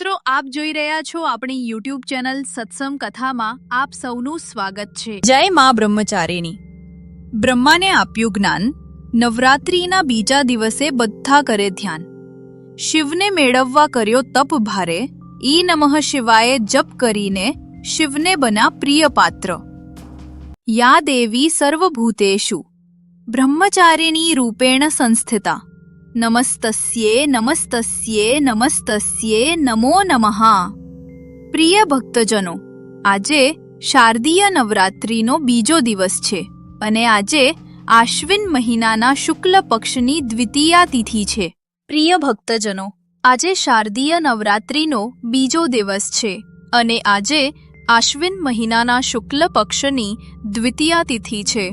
મિત્રો, આપ જોઈ રહ્યા છો આપણી યુટ્યુબ ચેનલ સત્સંગ કથામાં. આપ સૌનું સ્વાગત છે. જય મા બ્રહ્મચારિણી બ્રહ્માને આપ્યું જ્ઞાન. નવરાત્રિના બીજા દિવસે બધા કરે ધ્યાન. શિવને મેળવવા કર્યો તપ ભારે. ઈ નમઃ શિવાય જપ કરીને શિવને બના પ્રિય પાત્ર. યા દેવી સર્વભૂતેશુ બ્રહ્મચારિણી રૂપેણ સંસ્થિતા. નમસ્તસ્યે નમસ્તસ્યે નમસ્તસ્યે નમો નમઃ પ્રિય ભક્તજનો આજે શારદીય નવરાત્રિનો બીજો દિવસ છે અને આજે આશ્વિન મહિનાના શુક્લ પક્ષની દ્વિતીયા તિથિ છે પ્રિય ભક્તજનો આજે શારદીય નવરાત્રિનો બીજો દિવસ છે અને આજે આશ્વિન મહિનાના શુક્લ પક્ષની દ્વિતીયા તિથિ છે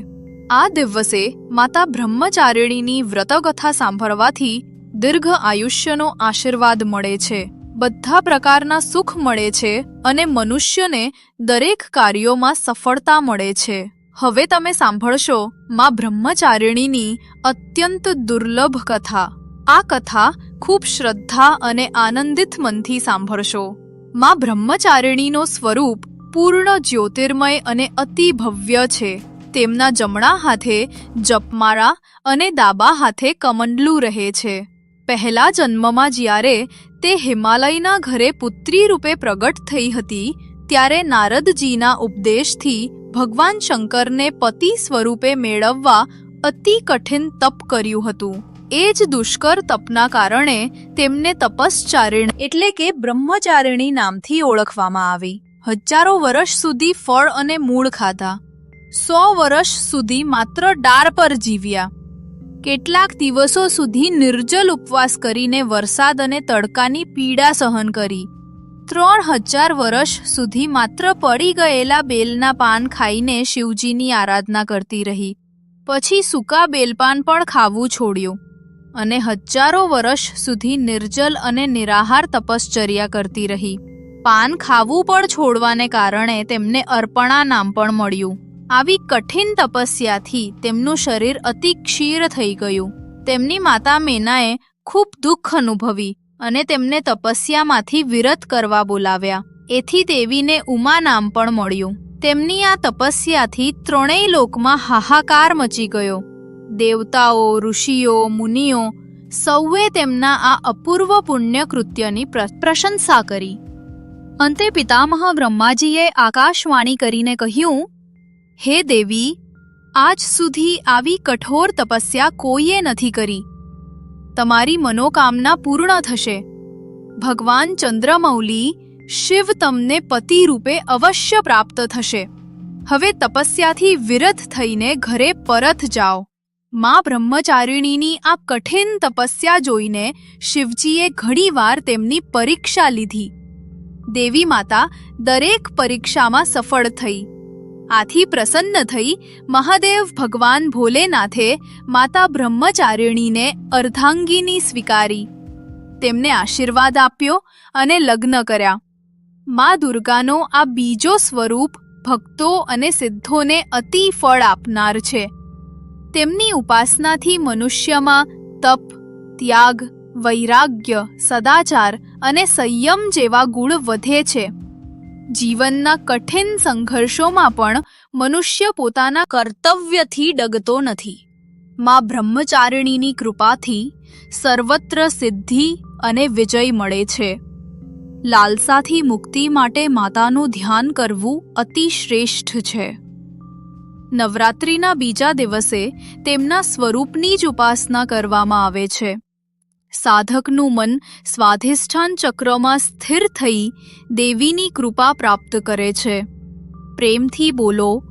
આ દિવસે માતા બ્રહ્મચારિણીની વ્રતકથા સાંભળવાથી દીર્ઘ આયુષ્યનો આશીર્વાદ મળે છે. બધા પ્રકારના સુખ મળે છે અને મનુષ્યને દરેક કાર્યોમાં સફળતા મળે છે. હવે તમે સાંભળશો માં બ્રહ્મચારિણીની અત્યંત દુર્લભ કથા. આ કથા ખૂબ શ્રદ્ધા અને આનંદિત મનથી સાંભળશો. માં બ્રહ્મચારિણીનો સ્વરૂપ પૂર્ણ જ્યોતિર્મય અને અતિ ભવ્ય છે. તેમના જમણા હાથે જપમાળા અને ડાબા હાથે કમંડલું રહે છે. પહેલા જન્મમાં જ્યારે તે હિમાલયના ઘરે પુત્રી રૂપે પ્રગટ થઈ હતી, ત્યારે નારદજીના ઉપદેશથી ભગવાન શંકરને પતિ સ્વરૂપે મેળવવા અતિ કઠિન તપ કર્યું હતું. એ જ દુષ્કર તપના કારણે તેમને તપશ્ચારિણ એટલે કે બ્રહ્મચારિણી નામથી ઓળખવામાં આવી. હજારો વર્ષ સુધી ફળ અને મૂળ ખાધા. સો વર્ષ સુધી માત્ર ડાર પર જીવ્યા. કેટલાક દિવસો સુધી નિર્જલ ઉપવાસ કરીને વરસાદ અને તડકાની પીડા સહન કરી. ત્રણ હજાર વર્ષ સુધી માત્ર પડી ગયેલા બેલના પાન ખાઈને શિવજીની આરાધના કરતી રહી. પછી સૂકા બેલપાન પણ ખાવું છોડ્યું અને હજારો વર્ષ સુધી નિર્જલ અને નિરાહાર તપશ્ચર્યા કરતી રહી. પાન ખાવું પણ છોડવાને કારણે તેમને અર્પણા નામ પણ મળ્યું. આવી કઠિન તપસ્યાથી તેમનું શરીર અતિ ક્ષીર થઈ ગયું. તેમની માતા મેનાએ ખૂબ દુઃખ અનુભવી અને તેમને તપસ્યામાંથી વિરત કરવા બોલાવ્યા. એથી દેવીને ઉમા નામ પણ મળ્યું. તેમની આ તપસ્યાથી ત્રણેય લોકમાં હાહાકાર મચી ગયો. દેવતાઓ, ઋષિઓ, મુનિઓ સૌએ તેમના આ અપૂર્વ પુણ્ય કૃત્યની પ્રશંસા કરી. અંતે પિતામહ બ્રહ્માજીએ આકાશવાણી કરીને કહ્યું હે દેવી, આજ સુધી આવી કઠોર તપસ્યા કોઈએ નથી કરી. તમારી મનોકામના પૂર્ણ થશે. ભગવાન ચંદ્રમૌલી શિવ તમને પતિ રૂપે અવશ્ય પ્રાપ્ત થશે. હવે તપસ્યાથી વિરત થઈને ઘરે પરત જાઓ. મા બ્રહ્મચારિણીની આ કઠિન તપસ્યા જોઈને શિવજીએ ઘણીવાર તેમની પરીક્ષા લીધી. દેવી માતા દરેક પરીક્ષામાં સફળ થઈ. આથી પ્રસન્ન થઈ મહાદેવ ભગવાન ભોલેનાથે માતા બ્રહ્મચારિણીને અર્ધાંગીની સ્વીકારી. તેમને આશીર્વાદ આપ્યો અને લગ્ન કર્યા. મા દુર્ગાનો આ બીજો સ્વરૂપ ભક્તો અને સિદ્ધોને અતિ ફળ આપનાર છે. તેમની ઉપાસનાથી મનુષ્યમાં તપ, ત્યાગ, વૈરાગ્ય, સદાચાર અને સંયમ જેવા ગુણ વધે છે. જીવનના કઠિન સંઘર્ષોમાં પણ મનુષ્ય પોતાના કર્તવ્યથી ડગતો નથી. માં બ્રહ્મચારિણીની કૃપાથી સર્વત્ર સિદ્ધિ અને વિજય મળે છે. લાલસાથી મુક્તિ માટે માતાનું ધ્યાન કરવું અતિ શ્રેષ્ઠ છે. નવરાત્રિના બીજા દિવસે તેમના સ્વરૂપની જ ઉપાસના કરવામાં આવે છે. સાધકનું મન સ્વાધિષ્ઠાન ચક્રમાં સ્થિર થઈ દેવીની કૃપા પ્રાપ્ત કરે છે. પ્રેમથી બોલો,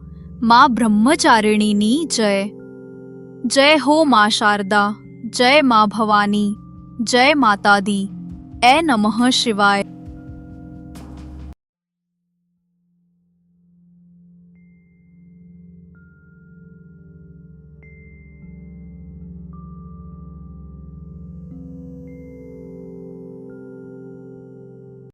મા બ્રહ્મચારિણીની જય. જય હો મા શારદા, જય મા ભવાની, જય માતાદી, એ નમઃ શિવાય.